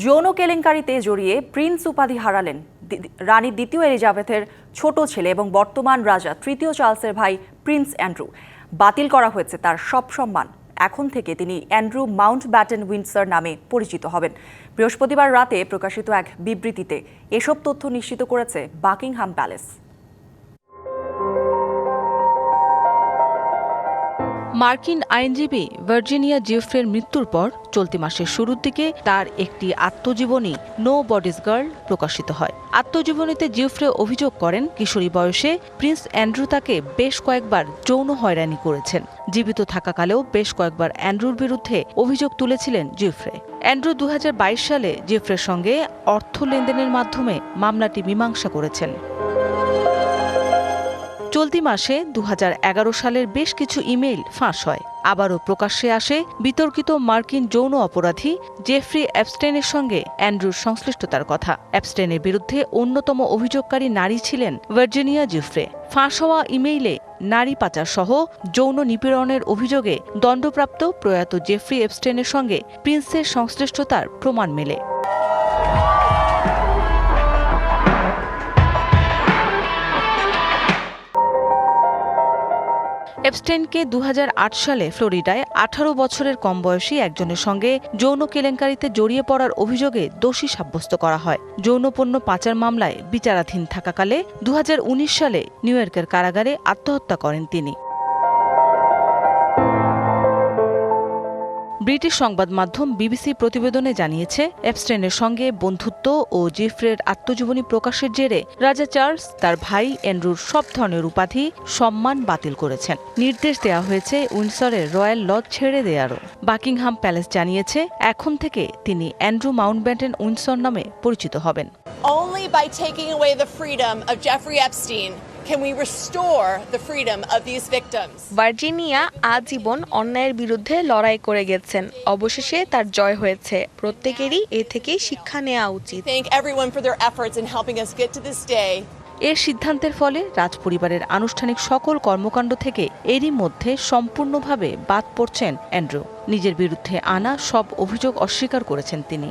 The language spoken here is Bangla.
যৌন কেলেঙ্কারিতে জড়িয়ে প্রিন্স উপাধি হারালেন রানী দ্বিতীয় এলিজাবেথের ছোট ছেলে এবং বর্তমান রাজা তৃতীয় চার্লসের ভাই প্রিন্স অ্যান্ড্রু। বাতিল করা হয়েছে তার সব সম্মান। এখন থেকে তিনি অ্যান্ড্রু মাউন্ট ব্যাটেন উইন্ডসর নামে পরিচিত হবেন। বৃহস্পতিবার রাতে প্রকাশিত এক বিবৃতিতে এসব তথ্য নিশ্চিত করেছে বাকিংহাম প্যালেস। মার্কিন আইনজীবী ভার্জিনিয়া জিওফ্রের মৃত্যুর পর চলতি মাসের শুরুর দিকে তার একটি আত্মজীবনী নো বডিজ গার্ল প্রকাশিত হয়। আত্মজীবনীতে জিওফ্রে অভিযোগ করেন, কিশোরী বয়সে প্রিন্স অ্যান্ড্রু তাকে বেশ কয়েকবার যৌন হয়রানি করেছেন। জীবিত থাকাকালেও বেশ কয়েকবার অ্যান্ড্রুর বিরুদ্ধে অভিযোগ তুলেছিলেন জিওফ্রে অ্যান্ড্রু দু হাজার বাইশ সালে জিওফ্রের সঙ্গে অর্থ লেনদেনের মাধ্যমে মামলাটি মীমাংসা করেছেন। চলতি মাসে দু হাজার এগারো সালের বেশ কিছু ইমেইল ফাঁস হয়। আবারও প্রকাশ্যে আসে বিতর্কিত মার্কিন যৌন অপরাধী জেফ্রি অ্যাবস্টেনের সঙ্গে অ্যান্ড্রুর সংশ্লিষ্টতার কথা। অ্যাবস্টেনের বিরুদ্ধে অন্যতম অভিযোগকারী নারী ছিলেন ভার্জিনিয়া জিফ্রে। ফাঁস হওয়া ইমেইলে নারী পাচার সহ যৌন নিপীড়নের অভিযোগে দণ্ডপ্রাপ্ত প্রয়াত জেফ্রি এপস্টেনের সঙ্গে প্রিন্সের সংশ্লিষ্টতার প্রমাণ মেলে। এপস্টেনকে দুহাজার আট সালে ফ্লোরিডায় আঠারো বছরের কম বয়সী একজনের সঙ্গে যৌন কেলেঙ্কারিতে জড়িয়ে পড়ার অভিযোগে দোষী সাব্যস্ত করা হয়। যৌনপণ্য পাচার মামলায় বিচারাধীন থাকাকালে দুহাজার উনিশ সালে নিউ ইয়র্কের কারাগারে আত্মহত্যা করেন তিনি। ব্রিটিশ সংবাদ মাধ্যম বিবিসি প্রতিবেদনে জানিয়েছে, এপস্টেনের সঙ্গে বন্ধুত্ব ও জিফ্রের আত্মজীবনী প্রকাশের জেরে রাজা চার্লস, তার ভাই অ্যান্ড্রুর সব ধরনের উপাধি, সম্মান বাতিল করেছেন। নির্দেশ দেওয়া হয়েছে উইন্সরের রয়্যাল লজ ছেড়ে দেওয়ারও বাকিংহাম প্যালেস জানিয়েছে, এখন থেকে তিনি অ্যান্ড্রু মাউন্টব্যাটেন উইন্সর নামে পরিচিত হবেন। Only by taking away the freedom of Jeffrey Epstein can we restore the freedom of these victims. Virginia আজীবন অন্যায়ের বিরুদ্ধে লড়াই করে গেছেন। অবশেষে তার জয় হয়েছে। প্রত্যেকেরই এ থেকে শিক্ষা নেওয়া উচিত। Thank everyone for their efforts in helping us get to this day. এর সিদ্ধান্তের ফলে রাজপরিবারের আনুষ্ঠানিক সকল কর্মকাণ্ড থেকে এরই মধ্যে সম্পূর্ণভাবে বাদ পড়ছেন অ্যান্ড্রু। নিজের বিরুদ্ধে আনা সব অভিযোগ অস্বীকার করেছেন তিনি।